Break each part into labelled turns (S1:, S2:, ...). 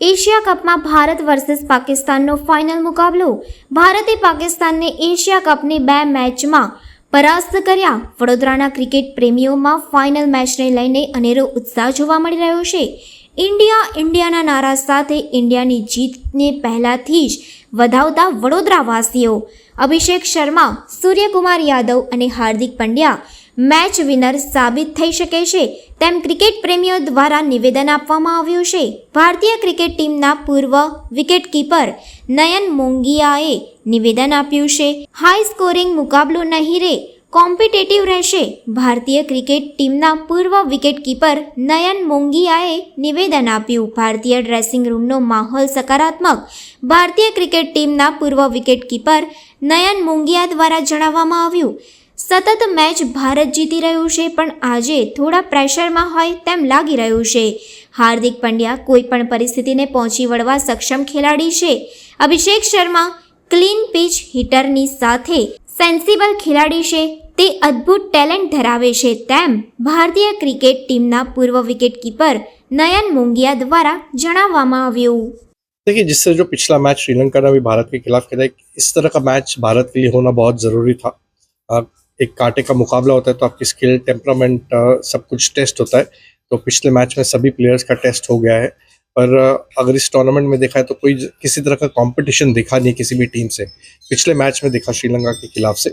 S1: Asia કપમાં Bharat versus પાકિસ્તાનનો final મુકાબલો. ભારતે પાકિસ્તાનને એશિયા કપની બે મેચમાં પરાસ્ત કર્યા. વડોદરાના ક્રિકેટ પ્રેમીઓમાં ફાઇનલ મેચને લઈને અનેરો ઉત્સાહ જોવા મળી રહ્યો છે. ઇન્ડિયા ઇન્ડિયાના નારા સાથે ઇન્ડિયાની જીતને પહેલાથી જ વધાવતા વડોદરાવાસીઓ અભિષેક શર્મા, સૂર્યકુમાર યાદવ અને હાર્દિક પંડ્યા મેચ વિનર સાબિત થઈ શકે છે તેમ ક્રિકેટ પ્રેમીઓ દ્વારા નિવેદન આપવામાં આવ્યું છે. ભારતીય ક્રિકેટ ટીમના પૂર્વ વિકેટકીપર નયન મોંગિયાએ નિવેદન આપ્યું છે. હાઈ સ્કોરિંગ મુકાબલો નહીં રે, કોમ્પિટેટિવ રહેશે. ભારતીય ક્રિકેટ ટીમના પૂર્વ વિકેટકીપર નયન મોંગિયાએ નિવેદન આપ્યું. ભારતીય ડ્રેસિંગ રૂમનો માહોલ સકારાત્મક, ભારતીય ક્રિકેટ ટીમના પૂર્વ વિકેટકીપર નયન મોંગિયા દ્વારા જણાવવામાં આવ્યું. સતત મેચ ભારત જીતી રહ્યું છે પણ આજે થોડા પ્રેશરમાં હોય તેમ લાગી રહ્યું છે હાર્દિક પંડ્યા કોઈ પણ પરિસ્થિતિને પહોંચી વળવા સક્ષમ ખેલાડી છે અભિષેક શર્મા ક્લીન પિચ હિટરની સાથે સેન્સિબલ ખેલાડી છે તે અદ્ભુત ટેલેન્ટ ધરાવે છે તેમ ભારતીય ક્રિકેટ ટીમના પૂર્વ વિકેટકીપર નયન મોંગિયા દ્વારા જણાવવામાં આવ્યું
S2: देखिए जिससे जो पिछला मैच श्रीलंका ने भी भारत के खिलाफ खेला एक इस तरह का मैच भारत के लिए होना बहुत ज़रूरी था अ, एक कांटे का मुकाबला होता है तो आपकी स्किल टेम्परामेंट सब कुछ टेस्ट होता है। तो पिछले मैच में सभी प्लेयर्स का टेस्ट हो गया है। पर अगर इस टूर्नामेंट में देखा है तो कोई किसी तरह का कंपटीशन दिखा नहीं किसी भी टीम से। पिछले मैच में देखा श्रीलंका के खिलाफ से।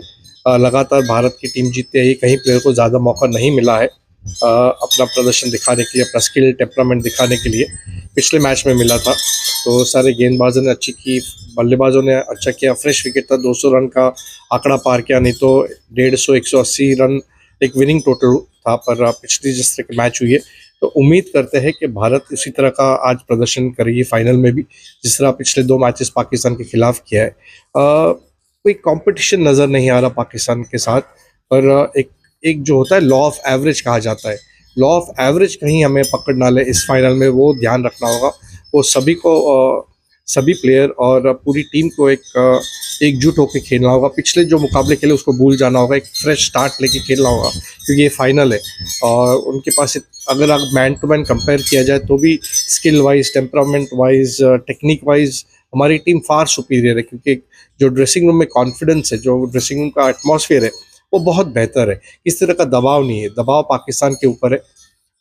S2: लगातार भारत की टीम जीतते ही कहीं प्लेयर को ज़्यादा मौका नहीं मिला है। अपना प्रदर्शन दिखाने के लिए अपना स्किल टेम्परामेंट दिखाने के लिए पिछले मैच में मिला था। तो सारे गेंदबाजों ने अच्छी की बल्लेबाजों ने अच्छा किया। फ्रेश विकेट था 200 रन का आंकड़ा पार किया नहीं तो डेढ़ सौ एक सौ अस्सी रन एक विनिंग टोटल था पर पिछली जिस तरह की मैच हुई है तो उम्मीद करते हैं कि भारत इसी तरह का आज प्रदर्शन करेगी फाइनल में भी जिस तरह पिछले दो मैचेस पाकिस्तान के खिलाफ किया है। अ, कोई कंपटीशन नज़र नहीं आ रहा पाकिस्तान के साथ पर एक एक जो होता है लॉ ऑफ़ एवरेज कहा जाता है। लॉ ऑफ़ एवरेज कहीं हमें पकड़ ना ले, इस फाइनल में वो ध्यान रखना होगा। वो सभी को सभी प्लेयर और पूरी टीम को एक एकजुट होकर खेलना होगा। पिछले जो मुकाबले खेले, उसको भूल जाना होगा। एक फ्रेश स्टार्ट लेके खेलना होगा, क्योंकि ये फाइनल है। और उनके पास अगर आप मैन टू मैन कंपेयर किया जाए तो भी skill wise temperament wise technique wise हमारी टीम फार सुपीरियर है। क्योंकि जो ड्रेसिंग रूम में कॉन्फिडेंस है, जो ड्रेसिंग रूम का एटमॉस्फेयर है वो बहुत बेहतर है इस तरह का दबाव नहीं है दबाव पाकिस्तान के ऊपर है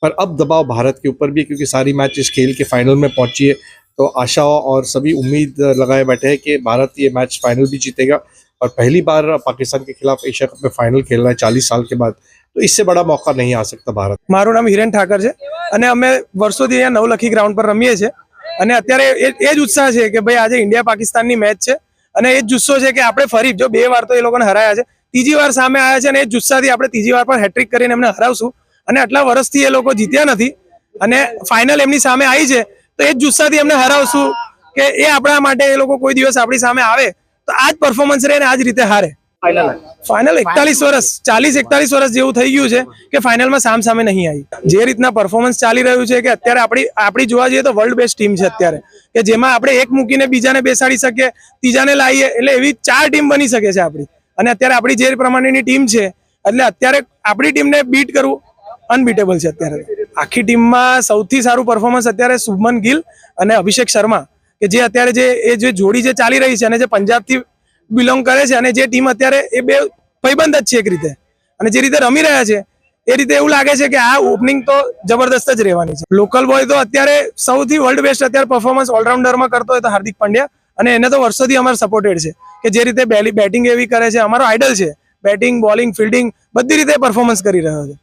S2: पर अब दबाव भारत के ऊपर भी है क्योंकि सारी मैच इस खेल के फाइनल में पहुंची है तो आशा और सभी उम्मीद लगाए बैठे हैं कि भारत ये मैच फाइनल भी जीतेगा और पहली बार पाकिस्तान के खिलाफ एशिया कप में फाइनल खेल रहा है चालीस साल के बाद तो इससे बड़ा मौका नहीं आ सकता भारत
S3: મારું નામ હિરેન ઠાકર છે અને અમે વર્ષોથી અહીંયા નવલખી ગ્રાઉન્ડ પર રમીએ છીએ અને અત્યારે એ એ જ ઉત્સાહ છે કે ભાઈ આજે ઇન્ડિયા પાકિસ્તાનની મેચ છે અને એ જ જુસ્સો છે કે આપણે ફરી જો બે વાર તો એ લોકોને હરાયા છે ત્રીજી વાર સામે આવ્યા છે અને એ જુસ્સાથી આપણે ત્રીજી વાર પણ હેટ્રિક કરીને એમને હરાવશું. અને આટલા વર્ષથી એ લોકો જીત્યા નથી. અને ફાઇનલ એમની સામે આવી છે. તો એ જ જુસ્સાથી એમને હરાવશું કે એ આપણા માટે એ લોકો કોઈ દિવસ આપણી સામે આવે તો આ જ પરફોર્મન્સ રહે અને આ જ રીતે હારે. ફાઇનલ એકતાલીસ વર્ષ ચાલીસ એકતાલીસ વર્ષ જેવું થઈ ગયું છે કે ફાઇનલમાં સામ સામે નહીં આવી. જે રીતના પરફોર્મન્સ ચાલી રહ્યું છે કે અત્યારે આપણી આપણી જોવા જઈએ તો વર્લ્ડ બેસ્ટ ટીમ છે અત્યારે. કે જેમાં આપણે એક મૂકીને બીજાને બેસાડી શકીએ ત્રીજાને લાવીએ એટલે એવી ચાર ટીમ બની શકે છે આપણી. અને અત્યારે આપણી જે પ્રમાણેની ટીમ છે, એટલે અત્યારે આપણી ટીમને બીટ કરવું અનબીટેબલ છે અત્યારે. આખી ટીમમાં સૌથી સારું પરફોર્મન્સ અત્યારે શુભમન ગિલ અને અભિષેક શર્મા, કે જે અત્યારે જે, એ જે જોડી જે ચાલી રહી છે અને જે પંજાબથી બિલોંગ કરે છે અને જે ટીમ અત્યારે એ બે ભાઈબંધ જ છે એક રીતે. અને જે રીતે રમી રહ્યા છે, એ રીતે એવું લાગે છે કે આ ઓપનિંગ તો જબરદસ્ત જ રહેવાની છે. લોકલ બોય તો અત્યારે સૌથી વર્લ્ડ બેસ્ટ અત્યારે પરફોર્મન્સ ઓલરાઉન્ડરમાં કરતો હોય તો હાર્દિક પંડ્યા અને એને તો વર્ષોથી અમારે સપોર્ટેડ છે કે જે રીતે બેટિંગ એવી કરે છે, અમારો આઈડલ છે. બેટિંગ બોલિંગ ફિલ્ડિંગ બધી રીતે પરફોર્મન્સ કરી રહ્યો છે.